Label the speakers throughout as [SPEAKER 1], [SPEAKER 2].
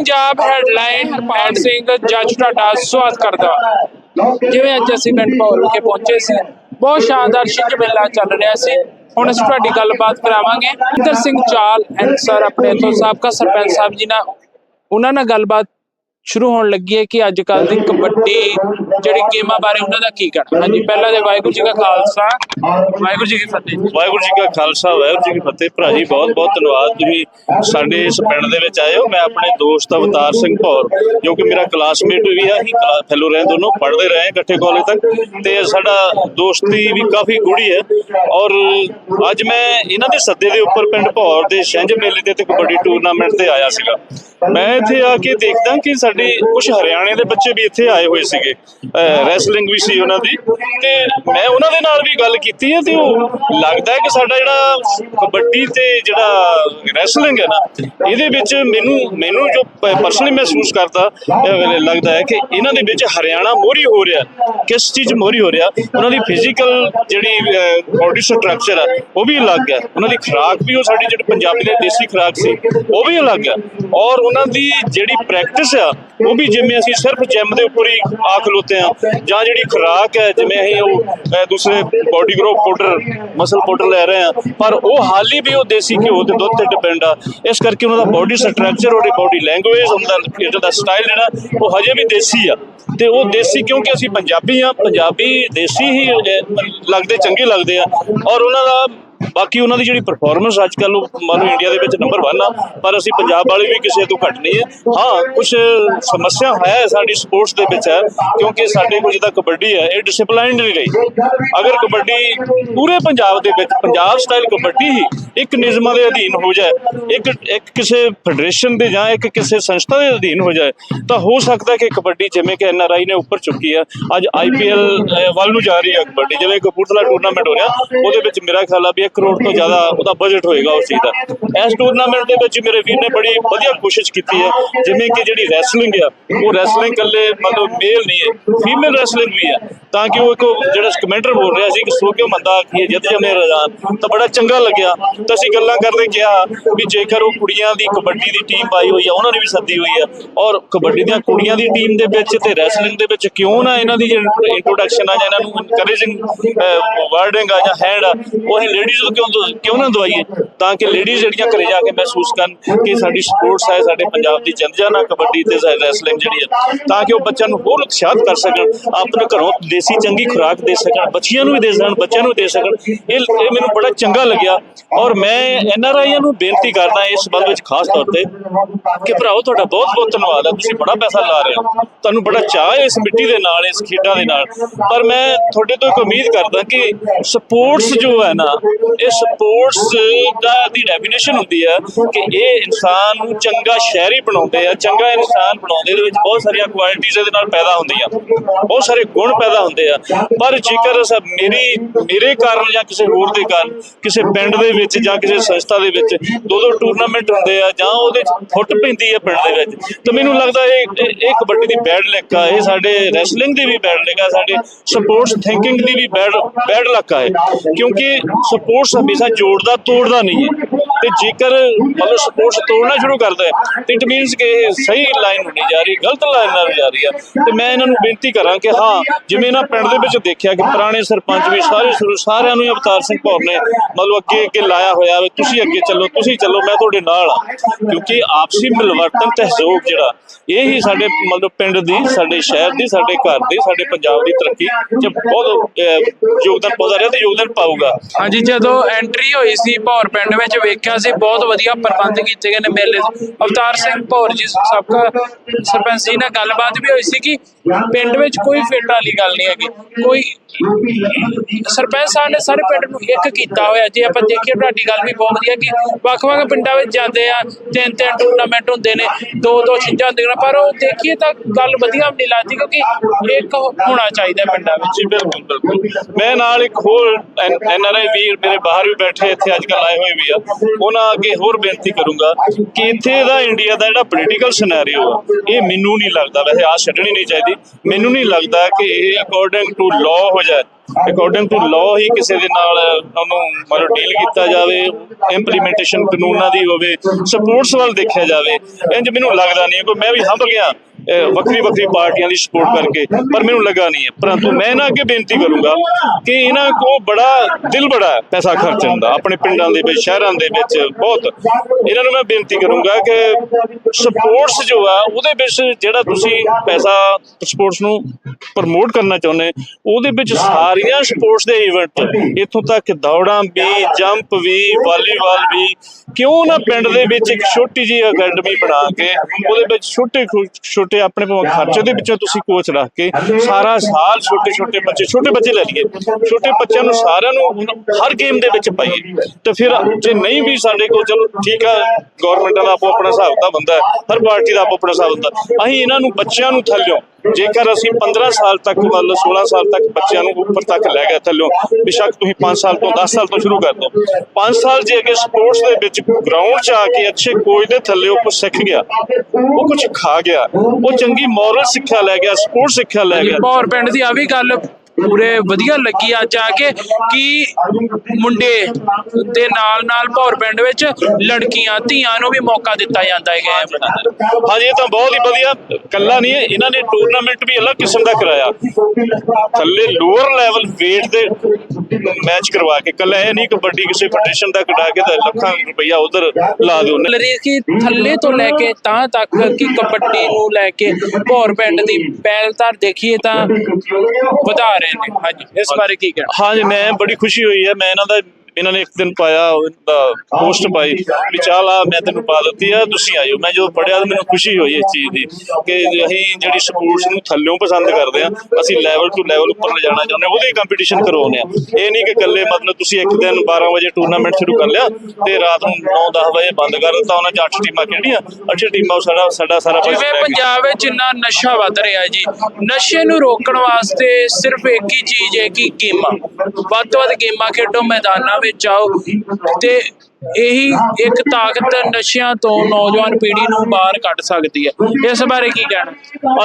[SPEAKER 1] Punjab headline Harpal Singh, ਜੱਜ ਤੁਹਾਡਾ ਸਵਾਗਤ ਕਰਦਾ। ਜਿਵੇਂ ਅੱਜ ਅਸੀਂ ਪਿੰਡ ਭੌਰ ਵਿਖੇ ਪਹੁੰਚੇ ਸੀ, ਬਹੁਤ ਸ਼ਾਨਦਾਰ ਛਿੰਝ ਮੇਲਾ ਚੱਲ ਰਿਹਾ ਸੀ। ਹੁਣ ਅਸੀਂ ਤੁਹਾਡੀ ਗੱਲਬਾਤ ਕਰਾਵਾਂਗੇ। ਇੰਦਰ ਸਿੰਘ ਚਾਲ ਐਂਡ ਸਰ ਆਪਣੇ ਤੋਂ ਸਾਬਕਾ ਸਰਪੰਚ ਸਾਹਿਬ ਜੀ ਨਾਲ, ਉਹਨਾਂ ਨਾਲ ਗੱਲਬਾਤ ਸ਼ੁਰੂ ਹੋਣ ਲੱਗੀ ਹੈ ਕਿ ਅੱਜ ਕੱਲ ਦੀ ਕਬੱਡੀ ਜਿਹੜੀ ਗੇਮਾਂ ਬਾਰੇ ਉਹਨਾਂ ਦਾ ਕੀ ਕਹਿਣਾ? ਹਾਂਜੀ, ਪਹਿਲਾਂ ਦੇ ਵਾਹਿਗੁਰੂ ਜੀ ਕਾ ਖਾਲਸਾ, ਵਾਹਿਗੁਰੂ ਜੀ ਕੀ ਫਤਿਹ।
[SPEAKER 2] ਵਾਹਿਗੁਰੂ ਜੀ ਕਾ ਖਾਲਸਾ, ਵਾਹਿਗੁਰੂ ਜੀ ਕੀ ਫਤਿਹ। ਭਰਾ ਜੀ, ਬਹੁਤ ਬਹੁਤ ਧੰਨਵਾਦ। ਤੁਸੀਂ ਸਾਡੇ ਇਸ ਪਿੰਡ ਦੇ ਵਿੱਚ ਆਏ ਹੋ। ਮੈਂ ਆਪਣੇ ਦੋਸਤ ਅਵਤਾਰ ਸਿੰਘ ਭੌਰ, ਜੋ ਕਿ ਮੇਰਾ ਕਲਾਸਮੇਟ ਵੀ ਆ ਹੀ ਫੈਲੋ ਰਹੇ ਦੋਨੋਂ ਪੜ੍ਹਦੇ ਰਹੇ ਇਕੱਠੇ ਕਾਲਜ ਤੱਕ। ਤੇ ਸਾਡਾ ਦੋਸਤੀ ਵੀ ਕਾਫੀ ਗੂੜੀ ਹੈ। ਔਰ ਅੱਜ ਮੈਂ ਇਹਨਾਂ ਦੇ ਸੱਦੇ ਦੇ ਉੱਪਰ ਪਿੰਡ ਭੌਰ ਦੇ ਛਿੰਝ ਮੇਲੇ ਦੇ ਤੇ ਕਬੱਡੀ ਟੂਰਨਾਮੈਂਟ ਤੇ ਆਇਆ ਸੀਗਾ। ਮੈਂ ਇੱਥੇ ਆ ਕੇ ਦੇਖਦਾ ਕਿ ਸਾਡੀ ਕੁਝ ਹਰਿਆਣੇ ਦੇ ਬੱਚੇ ਵੀ ਇੱਥੇ ਆਏ ਹੋਏ ਸੀਗੇ ਰੈਸਲਿੰਗ ਵੀ ਸੀ ਉਹਨਾਂ ਦੀ। ਤੇ ਮੈਂ ਉਹਨਾਂ ਦੇ ਨਾਲ ਵੀ ਗੱਲ ਕੀਤੀ ਹੈ ਤੇ ਉਹ ਲੱਗਦਾ ਹੈ ਕਿ ਸਾਡਾ ਜਿਹੜਾ ਕਬੱਡੀ ਤੇ ਜਿਹੜਾ ਰੈਸਲਿੰਗ ਹੈ ਨਾ, ਇਹਦੇ ਵਿੱਚ ਮੈਨੂੰ ਮੈਨੂੰ ਜੋ ਪਰਸਨਲੀ ਮਹਿਸੂਸ ਕਰਦਾ ਲੱਗਦਾ ਹੈ ਕਿ ਇਹਨਾਂ ਦੇ ਵਿੱਚ ਹਰਿਆਣਾ ਮੋਰੀ ਹੋ ਰਿਹਾ, ਕਿਸ ਚੀਜ਼ ਮੋਰੀ ਹੋ ਰਿਹਾ, ਉਹਨਾਂ ਦੀ ਫਿਜ਼ੀਕਲ ਜਿਹੜੀ ਬਾਡੀ ਸਟਰਕਚਰ ਹੈ ਉਹ ਵੀ ਅਲੱਗ ਹੈ। ਉਹਨਾਂ ਦੀ ਖੁਰਾਕ ਵੀ ਉਹ ਸਾਡੀ ਜਿਹੜੀ ਪੰਜਾਬੀ ਦੀ ਦੇਸੀ ਖੁਰਾਕ ਸੀ, ਉਹ ਵੀ ਅਲੱਗ ਹੈ। ਔਰ ਉਹਨਾਂ ਦੀ ਜਿਹੜੀ ਪ੍ਰੈਕਟਿਸ ਆ ਉਹ ਵੀ ਜਿਵੇਂ ਅਸੀਂ ਸਿਰਫ ਜਿਮ ਦੇ ਉੱਪਰ ਹੀ ਆ ਖਲੋਤੇ ਆ ਜਾਂ ਜਿਹੜੀ ਖੁਰਾਕ ਹੈ ਜਿਵੇਂ ਅਸੀਂ ਉਹ ਅਹ, ਦੂਸਰੇ body grow powder muscle powder ਲੈ ਰਹੇ ਆ ਪਰ ਉਹ ਹਾਲੀ ਵੀ ਉਹ ਦੇਸੀ ਘਿਓ ਤੇ ਦੁੱਧ ਤੇ ਡਿਪੈਂਡ ਆ। ਇਸ ਕਰਕੇ ਉਹਨਾਂ ਦਾ ਬਾਡੀ ਸਟਰਕਚਰ ਉਹਦੀ ਬਾਡੀ ਲੈਂਗੁਏਜ ਹੁੰਦਾ ਇਹਨਾਂ ਦਾ ਸਟਾਈਲ ਜਿਹੜਾ ਉਹ ਹਜੇ ਵੀ ਦੇਸੀ ਆ। ਤੇ ਉਹ ਦੇਸੀ ਕਿਉਂਕਿ ਅਸੀਂ ਪੰਜਾਬੀ ਆ ਪੰਜਾਬੀ ਦੇਸੀ ਹੀ ਲੱਗਦੇ ਚੰਗੇ ਲੱਗਦੇ ਆ। ਔਰ ਉਹਨਾਂ ਦਾ ਬਾਕੀ ਉਹਨਾਂ ਦੀ ਜਿਹੜੀ ਪਰਫਾਰਮੈਂਸ ਅੱਜ ਕੱਲ ਮੰਨ ਲਓ ਇੰਡੀਆ ਦੇ ਵਿੱਚ ਨੰਬਰ 1 ਆ, ਪਰ ਅਸੀਂ ਪੰਜਾਬ ਵਾਲੇ ਵੀ ਕਿਸੇ ਤੋਂ ਘੱਟ ਨਹੀਂ ਹੈ ਹਾਂ ਕੁਝ ਸਮੱਸਿਆ ਹੈ ਸਾਡੀ ਸਪੋਰਟਸ ਦੇ ਵਿੱਚ ਹੈ, ਕਿਉਂਕਿ ਸਾਡੇ ਕੋਲ ਜਿੱਦਾਂ ਕਬੱਡੀ ਹੈ, ਇਹ ਡਿਸਪਲਾਈਨਡ ਨਹੀਂ ਰਹੀ। ਅਗਰ ਕਬੱਡੀ ਪੂਰੇ ਪੰਜਾਬ ਦੇ ਵਿੱਚ, ਪੰਜਾਬ ਸਟਾਈਲ ਕਬੱਡੀ ਹੀ ਇੱਕ ਨਿਯਮਾਂ ਦੇ ਅਧੀਨ ਹੋ ਜਾਏ, ਇੱਕ ਇੱਕ ਕਿਸੇ ਫੈਡਰੇਸ਼ਨ ਦੇ ਜਾਂ ਇੱਕ ਕਿਸੇ ਸੰਸਥਾ ਦੇ ਅਧੀਨ ਹੋ ਜਾਏ, ਤਾਂ ਹੋ ਸਕਦਾ ਕਿ ਕਬੱਡੀ ਜਿਵੇਂ ਕਿ ਐਨਆਰਆਈ ਨੇ ਉੱਪਰ ਚੁੱਕੀ ਆ ਅੱਜ ਆਈਪੀਐਲ ਵੱਲ ਨੂੰ ਜਾ ਰਹੀ ਹੈ ਕਬੱਡੀ, ਜਿਵੇਂ ਕਪੂਰਥਲਾ ਟੂਰਨਾਮੈਂਟ ਹੋ ਰਿਹਾ, ਉਹਦੇ ਵਿੱਚ ਮੇਰਾ ਖਿਆਲ ਆ ਵੀ ਕਰੋੜ ਤੋਂ ਜ਼ਿਆਦਾ ਉਹਦਾ ਬਜਟ ਹੋਏਗਾ ਉਸ ਚੀਜ਼ ਦਾ। ਇਸ ਟੂਰਨਾਮੈਂਟ ਦੇ ਵਿੱਚ ਮੇਰੇ ਵੀਰ ਨੇ ਬੜੀ ਵਧੀਆ ਕੋਸ਼ਿਸ਼ ਕੀਤੀ ਹੈ, ਜਿਵੇਂ ਕਿ ਜਿਹੜੀ ਰੈਸਲਿੰਗ ਆ, ਉਹ ਰੈਸਲਿੰਗ ਕੱਲੇ ਮਤਲਬ ਮੇਲ ਨਹੀਂ ਹੈ ਫੀਮੇਲ ਰੈਸਲਿੰਗ ਵੀ ਹੈ ਤਾਂ ਕਿ ਉਹ ਇੱਕ ਜਿਹੜਾ ਕਮੈਂਟਰ ਬੋਲ ਰਿਹਾ ਸੀ ਕਿ ਸੋ ਕਿਉਂ ਮੰਦਾ ਆਖੀਏ ਜਿੱਤ ਜਮੇ ਰਜ਼ਾਨ, ਤਾਂ ਬੜਾ ਚੰਗਾ ਲੱਗਿਆ। ਤਾਂ ਅਸੀਂ ਗੱਲਾਂ ਕਰਦੇ ਕਿਹਾ ਵੀ ਜੇਕਰ ਉਹ ਕੁੜੀਆਂ ਦੀ ਕਬੱਡੀ ਦੀ ਟੀਮ ਪਾਈ ਹੋਈ ਆ, ਉਹਨਾਂ ਨੇ ਵੀ ਸੱਦੀ ਹੋਈ ਆ। ਔਰ ਕਬੱਡੀ ਦੀਆਂ ਕੁੜੀਆਂ ਦੀ ਟੀਮ ਦੇ ਵਿੱਚ ਤੇ ਰੈਸਲਿੰਗ ਦੇ ਵਿੱਚ ਕਿਉਂ ਨਾ ਇਹਨਾਂ ਦੀ ਇੰਟਰੋਡਕਸ਼ਨ ਆ ਜਾਂ ਇਹਨਾਂ ਨੂੰ ਇਨਕਰੇਜਿੰਗ ਵਰਡਿੰਗ ਆ ਜਾਂ ਹੈਂਡ ਆ, ਉਹ ਅਸੀਂ ਲੇਡੀਜ਼ ਨੂੰ ਕਿਉਂ ਕਿਉਂ ਨਾ ਦਵਾਈਏ? ਤਾਂ ਕਿ ਲੇਡੀਜ਼ ਜਿਹੜੀਆਂ ਘਰੇ ਜਾ ਕੇ ਮਹਿਸੂਸ ਕਰਨ ਕਿ ਸਾਡੀ ਸਪੋਰਟਸ ਹੈ, ਸਾਡੇ ਪੰਜਾਬ ਦੀ ਜਨਜਾਨ ਆ ਕਬੱਡੀ ਤੇ ਰੈਸਲਿੰਗ ਜਿਹੜੀ ਆ ਤਾਂ ਕਿ ਉਹ ਬੱਚਿਆਂ ਨੂੰ ਹੋਰ ਉਤਸ਼ਾਹਿਤ ਕਰ ਸਕਣ, ਆਪਣੇ ਘਰੋਂ ਦੇਸੀ ਚੰਗੀ ਖੁਰਾਕ ਦੇ ਸਕਣ, ਬੱਚਿਆਂ ਨੂੰ ਵੀ ਦੇ ਸਕਣ, ਬੱਚਿਆਂ ਨੂੰ ਦੇ ਸਕਣ। ਇਹ ਇਹ ਮੈਨੂੰ ਬੜਾ ਚੰਗਾ ਲੱਗਿਆ ਔਰ ਮੈਂ ਐਨ ਆਰ ਆਈਆਂ ਨੂੰ ਬੇਨਤੀ ਕਰਦਾ ਇਸ ਸੰਬੰਧ ਵਿੱਚ ਖਾਸ ਤੌਰ ਤੇ ਕਿ ਭਰਾਓ, ਤੁਹਾਡਾ ਬਹੁਤ ਬਹੁਤ ਧੰਨਵਾਦ ਹੈ। ਤੁਸੀਂ ਬੜਾ ਪੈਸਾ ਲਾ ਰਹੇ ਹੋ। ਤੁਹਾਨੂੰ ਬੜਾ ਚਾਹ ਹੈ ਇਸ ਮਿੱਟੀ ਦੇ ਨਾਲ, ਇਸ ਖੇਡਾਂ ਦੇ ਨਾਲ। ਪਰ ਮੈਂ ਤੁਹਾਡੇ ਤੋਂ ਇੱਕ ਉਮੀਦ ਕਰਦਾ ਕਿ ਸਪੋਰਟਸ ਜੋ ਹੈ ਨਾ ਇਹ ਸਪੋਰਟਸ ਦਾ ਦੀ ਡੈਫੀਨੇਸ਼ਨ ਹੁੰਦੀ ਹੈ ਕਿ ਇਹ ਇਨਸਾਨ ਨੂੰ ਚੰਗਾ ਸ਼ਹਿਰੀ ਬਣਾਉਂਦੇ ਆ, ਚੰਗਾ ਇਨਸਾਨ ਬਣਾਉਂਦੇ ਇਹਦੇ ਵਿੱਚ ਬਹੁਤ ਸਾਰੀਆਂ ਕੁਆਲਿਟੀਆਂ ਇਹਦੇ ਨਾਲ ਪੈਦਾ ਹੁੰਦੀਆਂ। ਬਹੁਤ ਸਾਰੇ ਗੁਣ ਪੈਦਾ ਹੁੰਦੇ ਆ। ਪਰ ਜੇਕਰ ਮੇਰੀ, ਮੇਰੇ ਕਾਰਨ ਜਾਂ ਕਿਸੇ ਹੋਰ ਦੇ ਕਾਰਨ, ਕਿਸੇ ਪਿੰਡ ਦੇ ਵਿੱਚ ਜਾਂ ਕਿਸੇ ਸੰਸਥਾ ਦੇ ਵਿੱਚ ਦੋ ਦੋ ਟੂਰਨਾਮੈਂਟ ਹੁੰਦੇ ਆ ਜਾਂ ਉਹਦੇ 'ਚ ਫੁੱਟ ਪੈਂਦੀ ਹੈ ਪਿੰਡ ਦੇ ਵਿੱਚ, ਤਾਂ ਮੈਨੂੰ ਲੱਗਦਾ ਇਹ ਇਹ ਕਬੱਡੀ ਦੀ ਬੈਡ ਲੱਕ ਆ। ਇਹ ਸਾਡੇ ਰੈਸਲਿੰਗ ਦੀ ਵੀ ਬੈਡ ਲੱਕ ਆ, ਸਾਡੇ ਸਪੋਰਟਸ ਥਿੰਕਿੰਗ ਦੀ ਵੀ ਬੈਡ ਬੈਡ ਲੱਕ ਆ ਇਹ। ਕਿਉਂਕਿ ਸਪੋਰਟਸ ਹਮੇਸ਼ਾ ਜੋੜਦਾ, ਤੋੜਦਾ ਨਹੀਂ ਹੈ। ਤੇ ਜੇਕਰ ਮਤਲਬ ਸਪੋਰਟਸ ਤੋੜਨਾ ਸ਼ੁਰੂ ਕਰਦਾ ਹੈ, ਤੇ ਇਟ ਮੀਨਸ ਕਿ ਇਹ ਸਹੀ ਲਾਈਨ ਨਹੀਂ ਜਾ ਰਹੀ ਗਲਤ ਲਾਈਨ ਨਾਲ ਜਾ ਰਹੀ ਆ ਤੇ ਮੈਂ ਇਹਨਾਂ ਨੂੰ ਬੇਨਤੀ ਕਰਾਂ ਕਿ ਹਾਂ, ਜਿਵੇਂ ਨਾ ਪਿੰਡ ਦੇ ਵਿੱਚ ਦੇਖਿਆ ਕਿ ਪੁਰਾਣੇ ਸਰਪੰਚ ਵੀ ਸਾਰੇ ਸ਼ੁਰੂ, ਸਾਰਿਆਂ ਨੂੰ ਅਵਤਾਰ ਸਿੰਘ ਭੌਰ ਨੇ ਮਤਲਬ ਅੱਗੇ ਅੱਗੇ ਲਾਇਆ ਹੋਇਆ ਵੀ ਤੁਸੀਂ ਅੱਗੇ ਚੱਲੋ, ਤੁਸੀਂ ਚੱਲੋ, ਮੈਂ ਤੁਹਾਡੇ ਨਾਲ ਆ ਕਿਉਂਕਿ ਆਪਸੀ ਮਿਲਵਰਤਨ ਤੇ ਸਹਿਯੋਗ ਜਿਹੜਾ, ਇਹ ਹੀ ਸਾਡੇ ਮਤਲਬ ਪਿੰਡ ਦੀ, ਸਾਡੇ ਸ਼ਹਿਰ ਦੀ, ਸਾਡੇ ਘਰ ਦੀ, ਸਾਡੇ ਪੰਜਾਬ ਦੀ ਤਰੱਕੀ ਚ ਬਹੁਤ ਯੋਗਦਾਨ ਪਾਉਂਦਾ ਰਿਹਾ ਤੇ ਯੋਗਦਾਨ ਪਾਊਗਾ।
[SPEAKER 1] ਹਾਂਜੀ, ਜਦੋਂ ਐਂਟਰੀ ਹੋਈ ਸੀ ਭੌਰ ਪਿੰਡ ਵਿੱਚ ਵੇਖਿਆ ਸੀ, ਬਹੁਤ ਵਧੀਆ ਪ੍ਰਬੰਧ ਕੀਤੇ ਗਏ ਨੇ ਮੇਲੇ ਦੇ। ਅਵਤਾਰ ਸਿੰਘ ਭੌਰ ਜੀ, ਸਾਬਕਾ ਸਰਪੰਚ ਜੀ ਨਾਲ ਗੱਲਬਾਤ ਵੀ ਹੋਈ ਸੀ ਕਿ ਪਿੰਡ ਵਿੱਚ ਕੋਈ ਫੇਟ ਵਾਲੀ ਗੱਲ ਨਹੀਂ ਹੈਗੀ। ਕੋਈ ਸਰਪੰਚ ਸਾਹਿਬ ਨੇ ਸਾਰੇ ਪਿੰਡ ਨੂੰ ਇੱਕ ਕੀਤਾ ਹੋਇਆ। ਜੇ ਆਪਾਂ ਦੇਖੀਏ, ਤੁਹਾਡੀ ਗੱਲ ਵੀ ਬਹੁਤ ਵਧੀਆ ਕਿ ਵੱਖ-ਵੱਖ ਪਿੰਡਾਂ ਵਿੱਚ ਜਾਂਦੇ ਆ ਤਿੰਨ ਤਿੰਨ ਟੂਰਨਾਮੈਂਟ ਹੁੰਦੇ ਨੇ ਦੋ ਦੋ ਛਿੰਝਾਂ ਹੁੰਦੀਆਂ ਨੇ, ਪਰ ਉਹ ਦੇਖੀਏ ਤਾਂ ਗੱਲ ਵਧੀਆ ਵੀ ਨਹੀਂ ਲੱਗਦੀ ਕਿਉਂਕਿ ਇੱਕ ਹੋਣਾ ਚਾਹੀਦਾ ਪਿੰਡਾਂ ਵਿੱਚ।
[SPEAKER 2] ਜੀ, ਬਿਲਕੁਲ ਬਿਲਕੁਲ। ਮੈਂ ਨਾਲ ਇੱਕ ਹੋਰ ਐਨ ਆਰ ਆਈ ਵੀਰ ਮੇਰੇ ਬਾਹਰ ਵੀ ਬੈਠੇ ਇੱਥੇ ਅੱਜ ਕੱਲ ਆਏ ਹੋਏ ਵੀ ਆ, ਉਹਨਾਂ ਅੱਗੇ ਹੋਰ ਬੇਨਤੀ ਕਰੂੰਗਾ ਕਿ ਇੱਥੇ ਦਾ ਇੰਡੀਆ ਦਾ ਜਿਹੜਾ ਪੋਲੀਟੀਕਲ ਸਿਨੈਰੀਓ ਆ, ਇਹ ਮੈਨੂੰ ਨਹੀਂ ਲੱਗਦਾ, ਵੈਸੇ ਆਸ ਛੱਡਣੀ ਨਹੀਂ ਚਾਹੀਦੀ। ਮੈਨੂੰ ਨਹੀਂ ਲੱਗਦਾ ਕਿ ਇਹ ਅਕੋਰਡਿੰਗ ਟੂ ਲਾਅ ਹੋ ਜਾਏ ਅਕੋਰਡਿੰਗ ਟੂ ਲਾਅ ਹੀ ਕਿਸੇ ਦੇ ਨਾਲ ਉਹਨੂੰ ਮਤਲਬ ਡੀਲ ਕੀਤਾ ਜਾਵੇ ਇੰਪਲੀਮੈਂਟੇਸ਼ਨ ਕਾਨੂੰਨਾਂ ਦੀ ਹੋਵੇ ਸਪੋਰਟਸ ਵੱਲ ਦੇਖਿਆ ਜਾਵੇ। ਇੰਜ ਮੈਨੂੰ ਲੱਗਦਾ ਨਹੀਂ ਕਿ ਮੈਂ ਵੀ ਹੰਭ ਗਿਆ ਵੱਖਰੀ ਵੱਖਰੀ ਪਾਰਟੀਆਂ ਦੀ ਸਪੋਰਟ ਕਰਕੇ, ਪਰ ਮੈਨੂੰ ਲੱਗਾ ਨਹੀਂ ਹੈ। ਪਰੰਤੂ ਮੈਂ ਇਹਨਾਂ ਅੱਗੇ ਬੇਨਤੀ ਕਰੂੰਗਾ ਕਿ ਇਹਨਾਂ ਕੋ ਬੜਾ ਦਿਲ ਬੜਾ ਪੈਸਾ ਖਰਚਣ ਦਾ, ਆਪਣੇ ਪਿੰਡਾਂ ਦੇ ਵਿੱਚ, ਸ਼ਹਿਰਾਂ ਦੇ ਵਿੱਚ, ਬਹੁਤ। ਇਹਨਾਂ ਨੂੰ ਮੈਂ ਬੇਨਤੀ ਕਰੂੰਗਾ ਕਿ ਸਪੋਰਟਸ ਜੋ ਆ, ਉਹਦੇ ਵਿੱਚ ਜਿਹੜਾ ਤੁਸੀਂ ਪੈਸਾ ਸਪੋਰਟਸ ਨੂੰ ਪ੍ਰਮੋਟ ਕਰਨਾ ਚਾਹੁੰਦੇ, ਉਹਦੇ ਵਿੱਚ ਸਾਰੀਆਂ ਸਪੋਰਟਸ ਦੇ ਇਵੈਂਟ ਇੱਥੋਂ ਤੱਕ ਦੌੜਾਂ ਵੀ ਜੰਪ ਵੀ ਵਾਲੀਬਾਲ ਵੀ, ਕਿਉਂ ਨਾ ਪਿੰਡ ਦੇ ਵਿੱਚ ਇੱਕ ਛੋਟੀ ਜਿਹੀ ਅਕੈਡਮੀ ਬਣਾ ਕੇ ਉਹਦੇ ਵਿੱਚ ਛੋਟੇ ਛੋਟੇ ਆਪਣੇ ਭਾਵੇਂ ਖਰਚੇ ਦੇ ਵਿੱਚੋਂ ਤੁਸੀਂ ਕੋਚ ਰੱਖ ਕੇ ਸਾਰਾ ਸਾਲ ਛੋਟੇ ਛੋਟੇ ਬੱਚੇ ਛੋਟੇ ਬੱਚੇ ਲੈ ਲਈਏ। ਛੋਟੇ ਬੱਚਿਆਂ ਨੂੰ ਸਾਰਿਆਂ ਨੂੰ ਹਰ ਗੇਮ ਦੇ ਵਿੱਚ ਪਾਈਏ। ਤੇ ਫਿਰ ਜੇ ਨਹੀਂ ਵੀ ਸਾਡੇ ਕੋਲ, ਚਲੋ ਠੀਕ ਆ ਗਵਰਨਮੈਂਟ ਦਾ ਆਪੋ ਆਪਣਾ ਹਿਸਾਬ ਤਾਂ ਬੰਦਾ ਹਰ ਪਾਰਟੀ ਦਾ ਆਪੋ ਆਪਣਾ ਹਿਸਾਬ ਹੁੰਦਾ। ਅਸੀਂ ਇਹਨਾਂ ਨੂੰ ਬੱਚਿਆਂ ਨੂੰ ਥੱਲਿਓ ਜੇਕਰ ਅਸੀਂ 15 ਸਾਲ ਤੱਕ, ਮੰਨ ਲਓ 16 ਸਾਲ ਤੱਕ ਬੱਚਿਆਂ ਨੂੰ ਉੱਪਰ ਤੱਕ ਲੈ ਗਏ ਥੱਲਿਓ ਬੇਸ਼ੱਕ ਤੁਸੀਂ 5 ਸਾਲ ਤੋਂ 10 ਸਾਲ ਤੋਂ ਸ਼ੁਰੂ ਕਰ ਦੋ 5 ਸਾਲ ਜੇ ਅੱਗੇ ਸਪੋਰਟਸ ਦੇ ਵਿੱਚ ਗਰਾਊਂਡ 'ਚ ਆ ਕੇ ਅੱਛੇ ਕੋਚ ਦੇ ਥੱਲੇ ਉਹ ਕੁਝ ਸਿੱਖ ਗਿਆ, ਉਹ ਕੁਝ ਖਾ ਗਿਆ, ਉਹ ਚੰਗੀ ਮੋਰਲ ਸਿੱਖਿਆ ਲੈ ਗਿਆ ਸਪੋਰਟ ਸਿੱਖਿਆ ਲੈ ਗਿਆ।
[SPEAKER 1] ਭੌਰ ਪਿੰਡ ਦੀ ਆ ਵੀ ਗੱਲ ਪੂਰੇ ਵਧੀਆ ਲੱਗੀ ਅੱਜ ਆ ਕੇ ਕਿ ਮੁੰਡੇ ਦੇ ਨਾਲ ਨਾਲ ਭੌਰ ਪਿੰਡ ਵਿੱਚ ਲੜਕੀਆਂ ਧੀਆਂ ਨੂੰ ਵੀ ਮੌਕਾ ਦਿੱਤਾ ਜਾਂਦਾ ਹੈ। ਗੇਮ
[SPEAKER 2] ਹਾਂਜੀ ਇਹ ਤਾਂ ਬਹੁਤ ਹੀ ਵਧੀਆ ਕੱਲਾ ਨਹੀਂ ਹੈ, ਇਹਨਾਂ ਨੇ ਟੂਰਨਾਮੈਂਟ ਵੀ ਅਲੱਗ ਕਿਸਮ ਦਾ ਕਰਾਇਆ। ਥੱਲੇ ਲੋਅਰ ਲੈਵਲ weight ਦੇ ਮੈਚ ਕਰਵਾ ਕੇ ਕੱਲਾ ਇਹ ਨਹੀਂ ਕਬੱਡੀ ਕਿਸੇ ਫੈਡਰੇਸ਼ਨ ਦਾ ਕਢਾ ਕੇ ਤਾਂ ਲੱਖਾਂ ਰੁਪਈਆ ਉਧਰ ਲਾ ਦਿਓ।
[SPEAKER 1] ਲਰੀ ਕਿ ਥੱਲੇ ਤੋਂ ਲੈ ਕੇ ਤਾਂ ਤੱਕ ਕਿ ਕਬੱਡੀ ਨੂੰ ਲੈ ਕੇ ਭੌਰ ਪਿੰਡ ਦੀ ਪਹਿਲਦਾਰ ਦੇਖੀਏ ਤਾਂ ਵਧਾ ਰਹੇ ਨੇ ਹਾਂਜੀ। ਇਸ ਬਾਰੇ ਕੀ ਕਹਿਣਾ?
[SPEAKER 2] ਹਾਂਜੀ ਮੈਂ ਬੜੀ ਖੁਸ਼ੀ ਹੋਈ ਹੈ। ਮੈਂ ਇਹਨਾਂ ਦਾ ਇਹਨਾਂ ਨੇ ਇੱਕ ਦਿਨ ਪਾਇਆ ਉਹਦਾ ਪੋਸਟ ਪਾਈ ਵੀ ਚਾਹ ਲਾ ਮੈਂ ਤੈਨੂੰ ਪਾ ਦਿੱਤੀ ਆ ਤੁਸੀਂ ਆਇਓ। ਮੈਂ ਜਦੋਂ ਪੜਿਆ ਤਾਂ ਮੈਨੂੰ ਖੁਸ਼ੀ ਹੋਈ ਇਸ ਚੀਜ਼ ਦੀ ਕਿ ਅਸੀਂ ਜਿਹੜੀ ਸਪੋਰਟਸ ਨੂੰ ਥੱਲਿਓਂ ਪਸੰਦ ਕਰਦੇ ਆ ਅਸੀਂ ਲੈਵਲ ਟੂ ਲੈਵਲ ਉੱਪਰ ਲੈ ਜਾਣਾ ਚਾਹੁੰਦੇ ਹਾਂ ਉਹਦੇ ਕੰਪੀਟੀਸ਼ਨ ਕਰਵਾਉਂਦੇ ਆ। ਇਹ ਨਹੀਂ ਕਿ ਇਕੱਲੇ ਮਤਲਬ ਤੁਸੀਂ ਇੱਕ ਦਿਨ 12 ਵਜੇ ਟੂਰਨਾਮੈਂਟ ਸ਼ੁਰੂ ਕਰ ਲਿਆ ਤੇ ਰਾਤ ਨੂੰ 9-10 ਵਜੇ ਬੰਦ ਕਰ ਦਿੱਤਾ ਉਹਨਾਂ ਚ 8 ਟੀਮਾਂ ਖੇਡੀਆਂ। 8 ਟੀਮਾਂ ਉਹ ਸਾਡਾ ਸਾਡਾ ਸਾਰਾ
[SPEAKER 1] ਜਿਵੇਂ ਪੰਜਾਬ ਵਿੱਚ ਇੰਨਾ ਨਸ਼ਾ ਵੱਧ ਰਿਹਾ ਜੀ ਨਸ਼ੇ ਨੂੰ ਰੋਕਣ ਵਾਸਤੇ ਸਿਰਫ ਇੱਕ ਹੀ ਚੀਜ਼ ਹੈ ਕਿ ਗੇਮਾਂ। ਵੱਧ ਤੋਂ ਵੱਧ ਗੇਮਾਂ ਖੇਡੋ ਮੈਦਾਨਾਂ ਵਿੱਚ ਆਓ। ਤੇ ਇਹੀ ਇੱਕ ਤਾਕਤ ਨਸ਼ਿਆਂ ਤੋਂ ਨੌਜਵਾਨ ਪੀੜ੍ਹੀ ਨੂੰ ਬਾਹਰ ਕੱਢ ਸਕਦੀ ਹੈ। ਇਸ ਬਾਰੇ ਕੀ ਕਹਿਣਾ?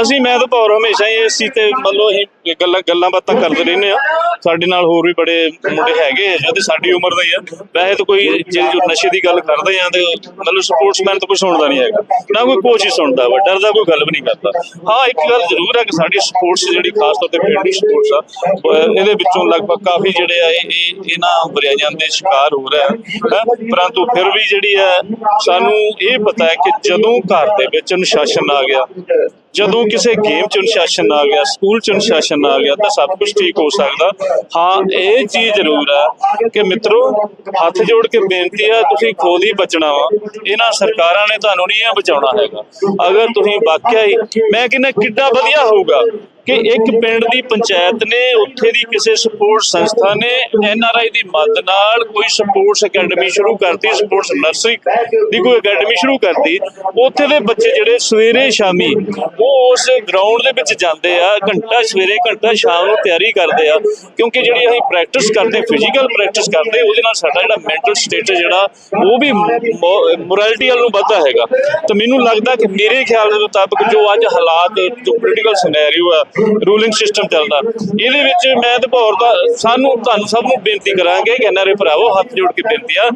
[SPEAKER 2] ਅਸੀਂ, ਮੈਂ ਤਾਂ ਭੌਰ ਹਮੇਸ਼ਾ ਹੀ ਇਸ ਚੀਜ਼ ਤੇ ਮਤਲਬ ਅਸੀਂ ਗੱਲਾਂ ਗੱਲਾਂ ਬਾਤਾਂ ਕਰਦੇ ਰਹਿੰਦੇ ਆ ਸਾਡੇ ਨਾਲ ਹੋਰ ਵੀ ਬੜੇ ਮੁੰਡੇ ਹੈਗੇ ਜਿਹੜੇ ਸਾਡੀ ਉਮਰ ਦੇ ਆ। ਵੈਸੇ ਤਾਂ ਕੋਈ ਜੇ ਜੋ ਨਸ਼ੇ ਦੀ ਗੱਲ ਕਰਦੇ ਆ ਤੇ ਮਤਲਬ ਸਪੋਰਟਸਮੈਨ ਤਾਂ ਕੋਈ ਸੁਣਦਾ ਨਹੀਂ ਹੈਗਾ। ਨਾ ਕੋਈ ਕੋਚ ਹੀ ਸੁਣਦਾ ਵਾ, ਡਰਦਾ ਕੋਈ ਗੱਲ ਵੀ ਨਹੀਂ ਕਰਦਾ। ਹਾਂ, ਇੱਕ ਗੱਲ ਜ਼ਰੂਰ ਹੈ ਕਿ ਸਾਡੀ ਸਪੋਰਟਸ ਜਿਹੜੀ ਖਾਸ ਤੌਰ ਤੇ ਪੇਂਡੂ ਸਪੋਰਟਸ ਆ ਇਹਦੇ ਵਿੱਚੋਂ ਲਗਭਗ ਕਾਫੀ ਜਿਹੜੇ ਆ, ਇਹ ਇਹਨਾਂ ਬੁਰਾਈਆਂ ਦੇ ਸ਼ਿਕਾਰ ਹੋ ਰਹੇ ਆ। ਪਰੰਤੂ ਫਿਰ ਵੀ ਜਿਹੜੀ ਹੈ, ਸਾਨੂੰ ਇਹ ਪਤਾ ਹੈ ਕਿ ਜਦੋਂ ਘਰ ਦੇ ਵਿੱਚ ਅਨੁਸ਼ਾਸਨ ਆ ਗਿਆ ਜਦੋਂ ਕਿਸੇ ਗੇਮ ਚ ਅਨੁਸ਼ਾਸਨ ਆ ਗਿਆ ਸਕੂਲ ਚ ਅਨੁਸ਼ਾਸਨ ਆ ਗਿਆ ਤਾਂ ਸਭ ਕੁਝ ਠੀਕ ਹੋ ਸਕਦਾ। ਹਾਂ, ਇਹ ਚੀਜ਼ ਜ਼ਰੂਰ ਹੈ ਕਿ ਮਿੱਤਰੋ, ਹੱਥ ਜੋੜ ਕੇ ਬੇਨਤੀ ਹੈ, ਤੁਸੀਂ ਖੁਦ ਹੀ ਬਚਣਾ ਵਾ। ਇਹਨਾਂ ਸਰਕਾਰਾਂ ਨੇ ਤੁਹਾਨੂੰ ਨਹੀਂ ਇਹ ਬਚਾਉਣਾ ਹੈਗਾ। ਅਗਰ ਤੁਸੀਂ ਵਾਕਿਆ ਹੀ, ਮੈਂ ਕਹਿੰਦਾ ਕਿੱਡਾ ਵਧੀਆ ਹੋਊਗਾ ਕਿ ਇੱਕ ਪਿੰਡ ਦੀ ਪੰਚਾਇਤ ਨੇ, ਉੱਥੇ ਦੀ ਕਿਸੇ ਸਪੋਰਟਸ ਸੰਸਥਾ ਨੇ ਐਨ ਆਰ ਆਈ ਦੀ ਮਦਦ ਨਾਲ ਕੋਈ ਸਪੋਰਟਸ ਅਕੈਡਮੀ ਸ਼ੁਰੂ ਕਰਤੀ ਸਪੋਰਟਸ ਨਰਸਰੀ ਦੀ ਕੋਈ ਅਕੈਡਮੀ ਸ਼ੁਰੂ ਕਰਤੀ। ਉੱਥੇ ਦੇ ਬੱਚੇ ਜਿਹੜੇ ਸਵੇਰੇ ਸ਼ਾਮੀ ਉਸ ਗਰਾਊਂਡ ਦੇ ਵਿੱਚ ਜਾਂਦੇ ਆ ਘੰਟਾ ਸਵੇਰੇ ਘੰਟਾ ਸ਼ਾਮ ਨੂੰ ਤਿਆਰੀ ਕਰਦੇ ਆ ਕਿਉਂਕਿ ਜਿਹੜੀ ਅਸੀਂ ਪ੍ਰੈਕਟਿਸ ਕਰਦੇ ਫਿਜ਼ੀਕਲ ਪ੍ਰੈਕਟਿਸ ਕਰਦੇ ਉਹਦੇ ਨਾਲ ਸਾਡਾ ਜਿਹੜਾ ਮੈਂਟਲ ਸਟੇਟ ਜਿਹੜਾ ਉਹ ਵੀ ਮੋਰੈਲਿਟੀ ਵੱਲ ਨੂੰ ਵੱਧਦਾ ਹੈਗਾ। ਤਾਂ ਮੈਨੂੰ ਲੱਗਦਾ ਕਿ ਮੇਰੇ ਖਿਆਲ ਦੇ ਮੁਤਾਬਕ ਜੋ ਅੱਜ ਹਾਲਾਤ ਜੋ ਪੋਲੀਟੀਕਲ ਸਿਨੈਰੀਓ ਆ ਰੂਲਿੰਗ ਸਿਸਟਮ ਚੱਲਦਾ ਇਹਦੇ ਵਿੱਚ ਮੈਂ ਤੇ ਭੌਰ ਦਾ ਸਾਨੂੰ ਤੁਹਾਨੂੰ ਸਭ ਨੂੰ ਬੇਨਤੀ ਕਰਾਂਗੇ ਕਿ ਐਨਆਰਏ ਭਰਾਵੋ ਹੱਥ ਜੋੜ ਕੇ ਬੇਨਤੀ ਆ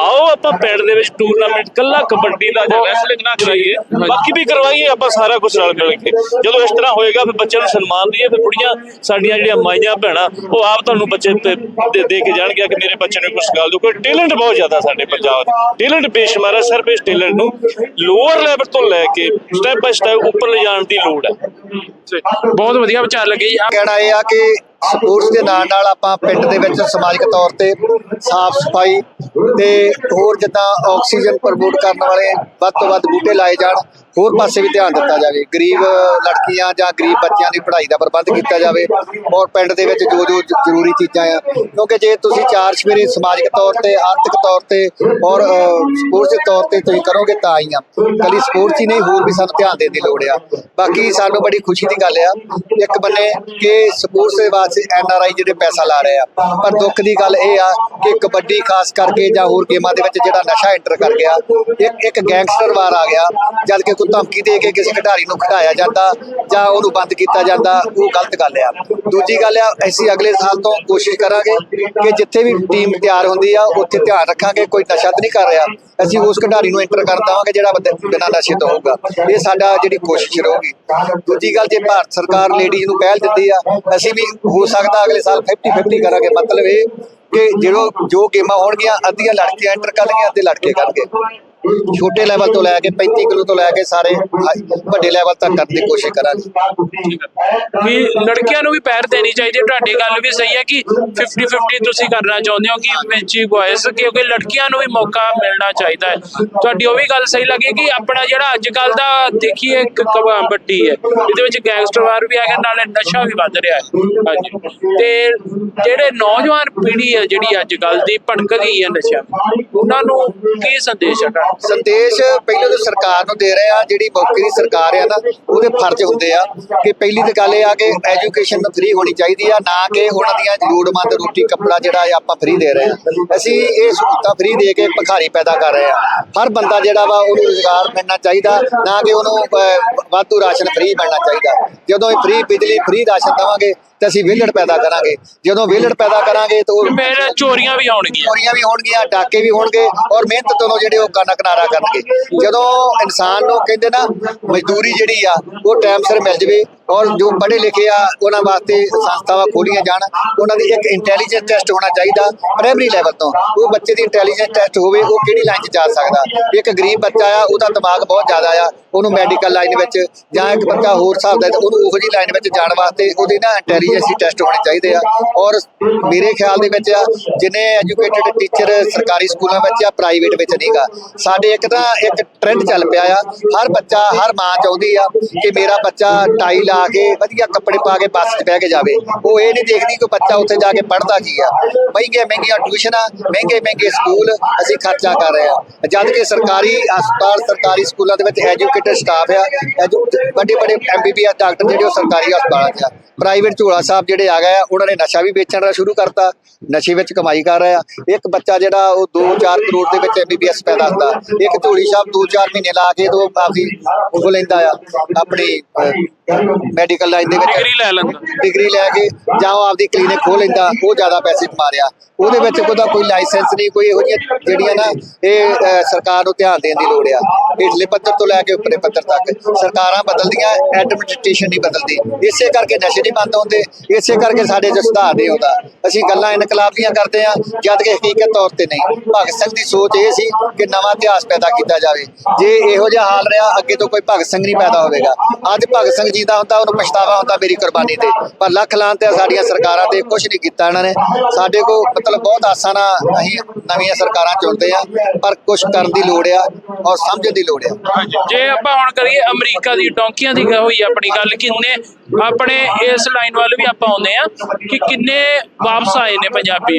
[SPEAKER 2] ਆਓ ਆਪਾਂ ਪਿੰਡ ਦੇ ਵਿੱਚ ਟੂਰਨਾਮੈਂਟ ਕੱਲਾ ਕਬੱਡੀ ਦਾ ਜਾਂ ਰੈਸਲਿੰਗ ਨਾ ਕਰਾਈਏ ਬਾਕੀ ਵੀ ਕਰਵਾਈਏ ਆਪਾਂ ਸਾਰਾ ਕੁਝ ਰਲ ਮਿਲ ਕੇ ਜਦੋਂ ਇਸ ਤਰ੍ਹਾਂ ਹੋਏਗਾ ਫਿਰ ਬੱਚਿਆਂ ਨੂੰ ਸਨਮਾਨ ਦਈਏ ਫਿਰ ਕੁੜੀਆਂ ਸਾਡੀਆਂ ਜਿਹੜੀਆਂ ਮਾਈਆਂ ਭੈਣਾਂ ਉਹ ਆਪ ਤੁਹਾਨੂੰ ਬੱਚੇ ਤੇ ਦੇ- ਦੇ ਕੇ ਜਾਣਗੇ ਕਿ ਮੇਰੇ ਬੱਚੇ ਨੂੰ ਕੁਝ ਗੱਲ ਦੋ ਕੋਈ ਟੈਲੈਂਟ ਬਹੁਤ ਜ਼ਿਆਦਾ ਸਾਡੇ ਪੰਜਾਬ ਟੈਲੈਂਟ ਬੇਸ਼ੁਮਾਰ ਹੈ ਸਰ ਬੇਸ ਟੈਲੈਂਟ ਨੂੰ ਲੋਅਰ ਲੈਵਲ ਤੋਂ ਲੈ ਕੇ ਸਟੈਪ ਬਾਈ ਸਟੈਪ ਉੱਪਰ ਲਿਜਾਣ ਦੀ ਲੋੜ ਹੈ।
[SPEAKER 1] ਬਹੁਤ ਵਧੀਆ ਵਿਚਾਰ ਲੱਗੇ ਜੀ।
[SPEAKER 3] ਕਹਿਣਾ ਇਹ ਆ ਕਿ ਸਪੋਰਟਸ ਦੇ ਨਾਲ ਨਾਲ ਆਪਾਂ ਪਿੰਡ ਦੇ ਵਿੱਚ ਸਮਾਜਿਕ ਤੌਰ ਤੇ ਸਾਫ਼ ਸਫ਼ਾਈ ਤੇ ਹੋਰ ਜਿੱਦਾਂ ਆਕਸੀਜਨ ਪ੍ਰਮੋਟ ਕਰਨ ਵਾਲੇ ਵੱਧ ਤੋਂ ਵੱਧ ਬੂਟੇ ਲਾਏ ਜਾਣ, ਹੋਰ ਪਾਸੇ ਵੀ ਧਿਆਨ ਦਿੱਤਾ ਜਾਵੇ। ਗਰੀਬ ਲੜਕੀਆਂ ਜਾਂ ਗਰੀਬ ਬੱਚਿਆਂ ਦੀ ਪੜ੍ਹਾਈ ਦਾ ਪ੍ਰਬੰਧ ਕੀਤਾ ਜਾਵੇ ਔਰ ਪਿੰਡ ਦੇ ਵਿੱਚ ਜੋ ਜੋ ਜ਼ਰੂਰੀ ਚੀਜ਼ਾਂ ਆ, ਕਿਉਂਕਿ ਜੇ ਤੁਸੀਂ ਚਾਰ ਸਵੇਰੇ ਸਮਾਜਿਕ ਤੌਰ ਤੇ, ਆਰਥਿਕ ਤੌਰ ਤੇ ਔਰ ਸਪੋਰਟਸ ਦੇ ਤੌਰ ਤੇ ਤੁਸੀਂ ਕਰੋਗੇ ਤਾਂ ਹੀ ਆ। ਕੱਲੀ ਸਪੋਰਟਸ ਹੀ ਨਹੀਂ, ਹੋਰ ਵੀ ਸਾਨੂੰ ਧਿਆਨ ਦੇਣ ਦੀ ਲੋੜ ਆ। ਬਾਕੀ ਸਾਨੂੰ ਬੜੀ ਖੁਸ਼ੀ ਦੀ ਗੱਲ ਆ, ਇੱਕ ਬੰਨੇ ਕਿ ਸਪੋਰਟਸ ਦੇ ਵਾਸਤੇ ਐਨ ਆਰ ਆਈ ਜਿਹੜੇ ਪੈਸਾ ਲਾ ਰਹੇ ਆ। ਪਰ ਦੁੱਖ ਦੀ ਗੱਲ ਇਹ ਆ ਕਿ ਕਬੱਡੀ ਖਾਸ ਕਰਕੇ ਜਾਂ ਹੋਰ ਗੇਮਾਂ ਦੇ ਵਿੱਚ ਜਿਹੜਾ ਨਸ਼ਾ ਐਂਟਰ ਕਰ ਗਿਆ, ਇੱਕ ਇੱਕ ਗੈਂਗਸਟਰ ਵਾਰ ਆ ਗਿਆ, ਜਦ ਕਿ ਕੋਈ ਧਮਕੀ ਦੇ ਕੇ ਕਿਸੇ ਖਿਡਾਰੀ ਨੂੰ ਖਿਡਾਇਆ ਜਾਂਦਾ ਜਾਂ ਉਹਨੂੰ ਬੰਦ ਕੀਤਾ ਜਾਂਦਾ, ਉਹ ਗਲਤ ਗੱਲ ਆ। ਦੂਜੀ ਗੱਲ ਆ, ਅਸੀਂ ਅਗਲੇ ਸਾਲ ਤੋਂ ਕੋਸ਼ਿਸ਼ ਕਰਾਂਗੇ ਕਿ ਜਿੱਥੇ ਵੀ ਟੀਮ ਤਿਆਰ ਹੁੰਦੀ ਆ, ਉੱਥੇ ਧਿਆਨ ਰੱਖਾਂਗੇ, ਕੋਈ ਨਸ਼ਾ ਤਾਂ ਨਹੀਂ ਕਰ ਰਿਹਾ। ਅਸੀਂ ਉਸ ਖਿਡਾਰੀ ਨੂੰ ਐਂਟਰ ਕਰ ਦੇਵਾਂਗੇ ਜਿਹੜਾ ਬਿਨਾਂ ਨਸ਼ੇ ਤੋਂ ਹੋਊਗਾ। ਇਹ ਸਾਡਾ ਜਿਹੜੀ ਕੋਸ਼ਿਸ਼ ਰਹੂਗੀ। ਦੂਜੀ ਗੱਲ, ਜੇ ਭਾਰਤ ਸਰਕਾਰ ਲੇਡੀਜ਼ ਨੂੰ ਪਹਿਲ ਦਿੰਦੀ ਆ, ਅਸੀਂ ਵੀ ਹੋ ਸਕਦਾ ਅਗਲੇ ਸਾਲ 50 50 ਕਰਾਂਗੇ। ਮਤਲਬ ਇਹ ਕਿ ਜਿਹੜੋ ਜੋ ਗੇਮਾਂ ਹੋਣਗੀਆਂ, ਅੱਧੀਆਂ ਲੜਕੀਆਂ ਐਂਟਰ ਕਰਨਗੀਆਂ, ਅੱਧੇ ਲੜਕੇ ਕਰਨਗੇ। ਛੋਟੇ ਲੈਵਲ ਤੋਂ ਲੈ ਕੇ 35 ਕਿਲੋ ਤੋਂ ਲੈ ਕੇ ਸਾਰੇ ਵੱਡੇ ਲੈਵਲ ਤੱਕ ਕਰਨ ਦੀ ਕੋਸ਼ਿਸ਼ ਕਰਾਂਗੇ।
[SPEAKER 1] ਵੀ ਲੜਕੀਆਂ ਨੂੰ ਵੀ ਪੈਰ ਦੇਣੀ ਚਾਹੀਦੀ ਹੈ। ਤੁਹਾਡੀ ਗੱਲ ਵੀ ਸਹੀ ਹੈ ਕਿ 50 50 ਤੁਸੀਂ ਕਰਨਾ ਚਾਹੁੰਦੇ ਹੋ ਕਿ ਵਿੱਚ ਬॉयਜ਼ ਕਿਉਂਕਿ ਲੜਕੀਆਂ ਨੂੰ ਵੀ ਮੌਕਾ ਮਿਲਣਾ ਚਾਹੀਦਾ ਹੈ। ਤੁਹਾਡੀ ਉਹ ਵੀ ਗੱਲ ਸਹੀ ਲੱਗੀ ਕਿ ਆਪਣਾ ਜਿਹੜਾ ਅੱਜ ਕੱਲ ਦਾ ਦੇਖੀਏ ਕਬੱਡੀ ਹੈ। ਇਹਦੇ ਵਿੱਚ ਗੈਂਗਸਟਰਵਾਰ ਵੀ ਆ ਗਿਆ ਨਾਲੇ ਨਸ਼ਾ ਵੀ ਵੱਧ ਰਿਹਾ ਹੈ। ਹਾਂਜੀ। ਤੇ ਜਿਹੜੇ ਨੌਜਵਾਨ ਪੀੜ੍ਹੀ ਹੈ, ਜਿਹੜੀ ਅੱਜ ਕੱਲ ਦੀ ਭਟਕ ਗਈ ਹੈ ਨਸ਼ਾ ਉਹਨਾਂ ਨੂੰ ਕੀ ਸੰਦੇਸ਼ ਹੈ
[SPEAKER 3] ਸੰਦੇਸ਼ ਪਹਿਲਾਂ ਤਾਂ ਸਰਕਾਰ ਨੂੰ ਦੇ ਰਹੇ ਆ ਜਿਹੜੀ ਮੌਕੇ ਦੀ ਸਰਕਾਰ ਆ ਨਾ ਉਹਦੇ ਫਰਜ਼ ਹੁੰਦੇ ਆ ਕਿ ਪਹਿਲੀ ਤਾਂ ਗੱਲ ਇਹ ਆ ਕਿ ਐਜੂਕੇਸ਼ਨ ਫ੍ਰੀ ਹੋਣੀ ਚਾਹੀਦੀ ਆ ਨਾ ਕਿ ਉਹਨਾਂ ਦੀਆਂ ਲੋੜਵੰਦ ਰੋਟੀ ਕੱਪੜਾ ਜਿਹੜਾ ਇਹ ਆਪਾਂ ਫ੍ਰੀ ਦੇ ਰਹੇ ਆ। ਅਸੀਂ ਇਹ ਸਹੂਲਤਾਂ ਫ੍ਰੀ ਦੇ ਕੇ ਭਿਖਾਰੀ ਪੈਦਾ ਕਰ ਰਹੇ ਆ। ਹਰ ਬੰਦਾ ਜਿਹੜਾ ਵਾ ਉਹਨੂੰ ਰੁਜ਼ਗਾਰ ਮਿਲਣਾ ਚਾਹੀਦਾ ਨਾ ਕਿ ਉਹਨੂੰ ਅਹ, ਵਾਧੂ ਰਾਸ਼ਨ ਫ੍ਰੀ ਮਿਲਣਾ ਚਾਹੀਦਾ। ਜਦੋਂ ਇਹ ਫ੍ਰੀ ਬਿਜਲੀ ਫ੍ਰੀ ਰਾਸ਼ਨ ਦੇਵਾਂਗੇ ਤੇ ਅਸੀਂ ਵਿਹਲੜ ਪੈਦਾ ਕਰਾਂਗੇ। ਜਦੋਂ ਵਿਹਲੜ ਪੈਦਾ ਕਰਾਂਗੇ ਤਾਂ ਉਹ
[SPEAKER 1] ਫਿਰ ਚੋਰੀਆਂ ਵੀ ਆਉਣਗੀਆਂ
[SPEAKER 3] ਚੋਰੀਆਂ ਵੀ ਹੋਣਗੀਆਂ ਡਾਕੇ ਵੀ ਹੋਣਗੇ ਔਰ ਮਿਹਨਤ ਤੋਂ ਜਿਹੜੇ ਉਹ ਕਾਨਾ ਕਿਨਾਰਾ ਕਰਨਗੇ। ਜਦੋਂ ਇਨਸਾਨ ਨੂੰ ਕਹਿੰਦੇ ਨਾ ਮਜ਼ਦੂਰੀ ਜਿਹੜੀ ਆ ਉਹ ਟਾਈਮ ਸਿਰ ਮਿਲ ਜਵੇ ਔਰ ਜੋ ਪੜ੍ਹੇ ਲਿਖੇ ਆ, ਉਹਨਾਂ ਵਾਸਤੇ ਸੰਸਥਾਵਾਂ ਖੋਲੀਆਂ ਜਾਣ। ਉਹਨਾਂ ਦੀ ਇੱਕ ਇੰਟੈਲੀਜੈਂਸ ਟੈਸਟ ਹੋਣਾ ਚਾਹੀਦਾ ਪ੍ਰਾਇਮਰੀ ਲੈਵਲ ਤੋਂ। ਉਹ ਬੱਚੇ ਦੀ ਇੰਟੈਲੀਜੈਂਸ ਟੈਸਟ ਹੋਵੇ, ਉਹ ਕਿਹੜੀ ਲਾਈਨ 'ਚ ਜਾ ਸਕਦਾ? ਇੱਕ ਗਰੀਬ ਬੱਚਾ ਆ, ਉਹਦਾ ਦਿਮਾਗ ਬਹੁਤ ਜ਼ਿਆਦਾ ਆ। ਉਹਨੂੰ ਮੈਡੀਕਲ ਲਾਈਨ ਵਿੱਚ ਜਾਂ ਇੱਕ ਬੱਚਾ ਹੋਰ ਹਿਸਾਬ ਦਾ, ਉਹਨੂੰ ਉਹੋ ਜਿਹੀ ਲਾਈਨ ਵਿੱਚ ਜਾਣ ਵਾਸਤੇ ਉਹਦੇ ਨਾ ਇੰਟੈਲੀਜੈਂਸ ਟੈਸਟ ਹੋਣੇ ਚਾਹੀਦੇ ਆ। ਔਰ ਮੇਰੇ ਖਿਆਲ ਦੇ ਵਿੱਚ ਆ, ਜਿੰਨੇ ਐਜੂਕੇਟਿਡ ਟੀਚਰ ਸਰਕਾਰੀ ਸਕੂਲਾਂ ਵਿੱਚ ਆ ਪ੍ਰਾਈਵੇਟ ਵਿੱਚ ਨਹੀਂਗਾ ਸਾਡੇ ਇੱਕ ਤਾਂ ਇੱਕ ਟ੍ਰੈਂਡ ਚੱਲ ਪਿਆ ਆ। ਹਰ ਬੱਚਾ, ਹਰ ਮਾਂ ਚਾਹੁੰਦੀ ਆ ਕਿ ਮੇਰਾ ਬੱਚਾ ਟਾਈ ਲਾ ਕੇ ਵਧੀਆ ਕੱਪੜੇ ਪਾ ਕੇ ਬੱਸ 'ਚ ਬਹਿ ਕੇ ਜਾਵੇ। ਉਹ ਇਹ ਨਹੀਂ ਦੇਖਦੀ ਕਿ ਬੱਚਾ ਉੱਥੇ ਜਾ ਕੇ ਪੜ੍ਹਦਾ ਕੀ ਆ। ਮਹਿੰਗੇ ਮਹਿੰਗੀਆਂ ਟਿਊਸ਼ਨਾਂ, ਮਹਿੰਗੇ ਮਹਿੰਗੇ ਸਕੂਲ ਅਸੀਂ ਖਰਚਾ ਕਰ ਰਹੇ ਆ ਜਦ ਕਿ ਸਰਕਾਰੀ ਹਸਪਤਾਲ, ਸਰਕਾਰੀ ਸਕੂਲਾਂ ਦੇ ਵਿੱਚ ਐਜੂਕੇਟਡ ਸਟਾਫ ਆ। ਵੱਡੇ ਵੱਡੇ ਐਮਬੀਬੀਐਸ ਡਾਕਟਰ ਜਿਹੜੇ ਉਹ ਸਰਕਾਰੀ ਹਸਪਤਾਲਾਂ 'ਚ ਆ। ਪ੍ਰਾਈਵੇਟ ਝੋਲਾ ਸਾਹਿਬ ਜਿਹੜੇ ਆ ਗਏ ਆ, ਉਹਨਾਂ ਨੇ ਨਸ਼ਾ ਵੀ ਵੇਚਣ ਦਾ ਸ਼ੁਰੂ ਕਰਤਾ। ਨਸ਼ੇ ਵਿੱਚ ਕਮਾਈ ਕਰ ਰਿਹਾ ਇੱਕ ਬੱਚਾ ਜਿਹੜਾ ਉਹ 2-4 ਕਰੋੜ ਦੇ ਵਿੱਚ ਐਮਬੀਬੀਐਸ ਪੈਦਾ ਹੁੰਦਾ। ਇੱਕ ਝੋਲੀ ਸਾਹਿਬ 2-4 ਮਹੀਨੇ ਲਾ ਕੇ ਤੋਂ ਆਪਦੀ ਉਹ ਲੈਂਦਾ ਆ। ਆਪਣੀ ਮੈਡੀਕਲ ਲਾਈਨ ਦੇ ਵਿੱਚ
[SPEAKER 1] ਡਿਗਰੀ ਲੈ ਲੈਂਦਾ।
[SPEAKER 3] ਡਿਗਰੀ ਲੈ ਕੇ ਜਾਂ ਉਹ ਆਪਦੀ ਕਲੀਨਿਕ ਖੋਲ ਲੈਂਦਾ ਉਹ ਜ਼ਿਆਦਾ ਪੈਸੇ ਕਮਾ ਰਿਹਾ। ਉਹਦੇ ਵਿੱਚ ਉਹਦਾ ਕੋਈ ਲਾਇਸੈਂਸ ਨਹੀਂ ਕੋਈ ਇਹੋ ਜਿਹੀਆਂ ਜਿਹੜੀਆਂ ਨਾ ਇਹ ਸਰਕਾਰ ਨੂੰ ਧਿਆਨ ਦੇਣ ਦੀ ਲੋੜ ਆ। ਹੇਠਲੇ ਪੱਧਰ ਤੋਂ ਲੈ ਕੇ ਉੱਪਰੇ ਪੱਧਰ ਤੱਕ ਸਰਕਾਰਾਂ ਬਦਲਦੀਆਂ ਐਡਮਿਨਿਸਟ੍ਰੇਸ਼ਨ ਨਹੀਂ ਬਦਲਦੀ। ਇਸੇ ਕਰਕੇ ਨਸ਼ੇ ਨਹੀਂ ਬੰਦ ਹੁੰਦੇ ਇਸੇ ਕਰਕੇ ਸਾਡੇ 'ਚ ਸੁਧਾਰ ਨਹੀਂ ਆਉਂਦਾ ਅਸੀਂ ਗੱਲਾਂ ਇਨਕਲਾਬ ਦੀਆਂ ਕਰਦੇ ਆ ਜਦ ਕਿ ਹਕੀਕਤ ਤੌਰ ਤੇ ਨਹੀਂ। ਭਗਤ ਸਿੰਘ ਦੀ ਸੋਚ ਇਹ ਸੀ ਕਿ ਨਵਾਂ ਇਤਿਹਾਸ ਪੈਦਾ ਕੀਤਾ ਜਾਵੇ। ਜੇ ਇਹੋ ਜਿਹਾ ਹਾਲ ਰਿਹਾ ਅੱਗੇ ਤੋਂ ਕੋਈ ਭਗਤ ਸਿੰਘ ਨਹੀਂ ਪੈਦਾ ਹੋਵੇਗਾ। ਅੱਜ ਭਗਤ ਸਿੰਘ ਜੀ ਦਾ ਹੁੰਦਾ ਉਹਨੂੰ ਪਛਤਾਵਾ ਹੁੰਦਾ ਮੇਰੀ ਕੁਰਬਾਨੀ ਤੇ। ਪਰ ਲੱਖ ਲਾਂਤ ਹੈ ਸਾਡੀਆਂ ਸਰਕਾਰਾਂ ਤੇ ਕੁਝ ਨਹੀਂ ਕੀਤਾ ਇਹਨਾਂ ਨੇ। ਸਾਡੇ ਕੋ ਮਤਲਬ ਬਹੁਤ ਆਸਾਂ ਨਾਲ ਅਸੀਂ ਨਵੀਆਂ ਸਰਕਾਰਾਂ ਚੁਣਦੇ ਆ ਪਰ ਕੁਝ ਕਰਨ ਦੀ ਲੋੜ ਆ ਔਰ ਸਮਝਣ ਦੀ ਲੋੜ ਆ।
[SPEAKER 1] ਜੇ ਆਪਾਂ ਹੁਣ ਕਰੀਏ ਅਮਰੀਕਾ ਦੀ ਡੌਂਕੀਆਂ ਦੀ ਹੋਈ ਆਪਣੀ ਗੱਲ, ਕਿੰਨੇ ਆਪਣੇ ਇਸ ਲਾਈਨ ਵੱਲ ਵੀ ਆਪਾਂ ਆਉਂਦੇ ਆ ਕਿ ਕਿੰਨੇ ਵਾਪਸ ਆਏ ਨੇ ਪੰਜਾਬੀ।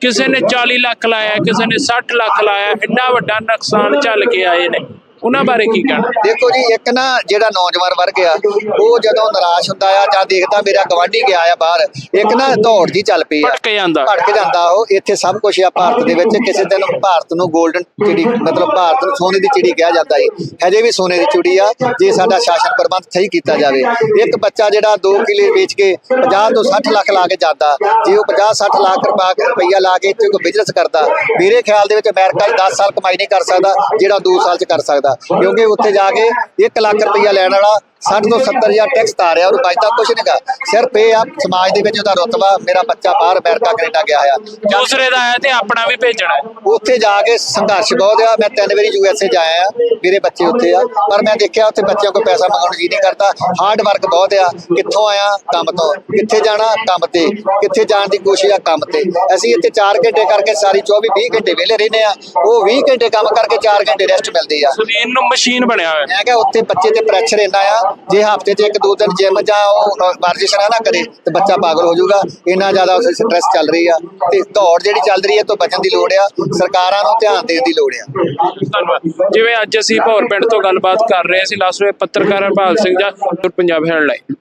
[SPEAKER 1] ਕਿਸੇ ਨੇ 40 ਲੱਖ ਲਾਇਆ, ਕਿਸੇ ਨੇ 60 ਲੱਖ ਲਾਇਆ, ਇੰਨਾ ਵੱਡਾ ਨੁਕਸਾਨ ਝੱਲ ਕੇ ਆਏ ਨੇ। ਉਹਨਾਂ ਬਾਰੇ ਕੀ ਕਹਿਣਾ?
[SPEAKER 3] ਦੇਖੋ ਜੀ ਇੱਕ ਨਾ ਜਿਹੜਾ ਨੌਜਵਾਨ ਵਰਗ ਆ ਉਹ ਜਦੋਂ ਨਿਰਾਸ਼ ਹੁੰਦਾ ਆ ਜਾਂ ਦੇਖਦਾ ਮੇਰਾ ਗਵਾਂਢੀ ਗਿਆ ਆ ਬਾਹਰ ਇੱਕ ਨਾ ਦੌੜ ਜੀ ਚੱਲ ਪਈ ਆ।
[SPEAKER 1] ਭਟਕ ਜਾਂਦਾ।
[SPEAKER 3] ਭਟਕ ਜਾਂਦਾ ਉਹ ਇੱਥੇ ਸਭ ਕੁਝ ਆ ਭਾਰਤ ਦੇ ਵਿੱਚ ਕਿਸੇ ਦਿਨ ਭਾਰਤ ਨੂੰ 골ਡਨ ਚਿੜੀ ਮਤਲਬ ਭਾਰਤ ਨੂੰ ਸੋਨੇ ਦੀ ਚਿੜੀ ਕਿਹਾ ਜਾਂਦਾ ਏ। ਹਜੇ ਵੀ ਸੋਨੇ ਦੀ ਚਿੜੀ ਆ ਜੇ ਸਾਡਾ ਸ਼ਾਸਨ ਪ੍ਰਬੰਧ ਸਹੀ ਕੀਤਾ ਜਾਵੇ। ਇੱਕ ਬੱਚਾ ਜਿਹੜਾ 2 ਕਿਲੇ ਵੇਚ ਕੇ 50 ਤੋਂ 60 ਲੱਖ ਲਾ ਕੇ ਜਾਂਦਾ ਜੇ ਉਹ 50 60 ਲੱਖ ਰੁਪਾ ਰੁਪਈਆ ਲਾ ਕੇ ਇੱਥੇ ਕੋਈ ਬਿਜ਼ਨਸ ਕਰਦਾ ਮੇਰੇ ਖਿਆਲ ਦੇ ਵਿੱਚ ਅਮਰੀਕਾ 'ਚ 10 ਸਾਲ ਕਮਾਈ ਨਹੀਂ ਕਰ ਸਕਦਾ ਜਿਹੜਾ 2 ਸਾਲ 'ਚ ਕਰ ਸਕਦਾ। ਕਿਉਂਕਿ ਉੱਥੇ ਜਾ ਕੇ 1 ਲੱਖ ਰੁਪਈਆ ਲੈਣ ਵਾਲਾ 60 ਤੋਂ 70 ਹਜ਼ਾਰ ਟੈਕਸ ਤਾਰਿਆ ਉਹਨੂੰ ਬਚਦਾ ਕੁਝ ਨਹੀਂਗਾ ਸਿਰਫ ਇਹ ਆ ਸਮਾਜ ਦੇ ਵਿੱਚ ਉਹਦਾ ਰੁਤਬਾ ਮੇਰਾ ਬੱਚਾ ਬਾਹਰ ਅਮਰੀਕਾ ਕੈਨੇਡਾ ਗਿਆ ਆ
[SPEAKER 1] ਦੂਸਰੇ ਦਾ ਆਇਆ ਤੇ ਆਪਣਾ ਵੀ ਭੇਜਣਾ।
[SPEAKER 3] ਉੱਥੇ ਜਾ ਕੇ ਸੰਘਰਸ਼ ਬਹੁਤ ਆ ਮੈਂ ਤਿੰਨ ਵਾਰੀ ਯੂਐਸਏ ਜਾਇਆ ਆ ਮੇਰੇ ਬੱਚੇ ਉੱਥੇ ਆ। ਪਰ ਮੈਂ ਦੇਖਿਆ ਉੱਥੇ ਬੱਚਿਆਂ ਕੋਲ ਪੈਸਾ ਮੰਗਣ ਜੀ ਨਹੀਂ ਕਰਦਾ। ਹਾਰਡ ਵਰਕ ਬਹੁਤ ਆ। ਕਿੱਥੋਂ ਆਇਆ? ਕੰਮ ਤੋਂ। ਕਿੱਥੇ ਜਾਣਾ? ਕੰਮ ਤੇ। ਕਿੱਥੇ ਜਾਣ ਦੀ ਕੋਸ਼ਿਸ਼ ਆ? ਕੰਮ ਤੇ। ਅਸੀਂ ਇੱਥੇ 4 ਘੰਟੇ ਕਰਕੇ ਸਾਰੀ 24 20 ਘੰਟੇ ਵਿਹਲੇ ਰਹਿੰਦੇ ਆ। ਉਹ 20 ਘੰਟੇ ਕੰਮ ਕਰਕੇ 4 ਘੰਟੇ ਰੈਸਟ ਮਿਲਦੀ ਆ।
[SPEAKER 1] ਨੂੰ ਮਸ਼ੀਨ ਬਣਿਆ ਹੋਇਆ।
[SPEAKER 3] ਮੈਂ ਕਿਹਾ ਉੱਥੇ ਬੱਚੇ ਤੇ ਪ੍ਰੈਸ਼ਰ ਇੰਨਾ ਆ ਜੇ ਹਫ਼ਤੇ 'ਚ ਇੱਕ ਦੋ ਦਿਨ ਜਿਮ ਜਾਂ ਉਹ ਵਰਜਿਸ਼ ਨਾ ਨਾ ਕਰੇ ਤੇ ਬੱਚਾ ਪਾਗਲ ਹੋ ਜਾਊਗਾ। ਇੰਨਾ ਜ਼ਿਆਦਾ ਉਸ ਸਟ੍ਰੈਸ ਚੱਲ ਰਹੀ ਆ। ਤੇ ਦੌੜ ਜਿਹੜੀ ਚੱਲ ਰਹੀ ਹੈ ਤੋਂ ਬਚਣ ਦੀ ਲੋੜ ਆ। ਸਰਕਾਰਾਂ ਨੂੰ ਧਿਆਨ ਦੇਣ ਦੀ ਲੋੜ ਆ।
[SPEAKER 1] ਧੰਨਵਾਦ। ਜਿਵੇਂ ਅੱਜ ਅਸੀਂ ਭੌਰ ਪਿੰਡ ਤੋਂ ਗੱਲਬਾਤ ਕਰ ਰਹੇ ਸੀ ਲਾਸਟ ਵੇ ਪੱਤਰਕਾਰ ਹਰਪਾਲ ਸਿੰਘ ਜਾਂ ਪੰਜਾਬ ਹੈਡਲਾਈਨ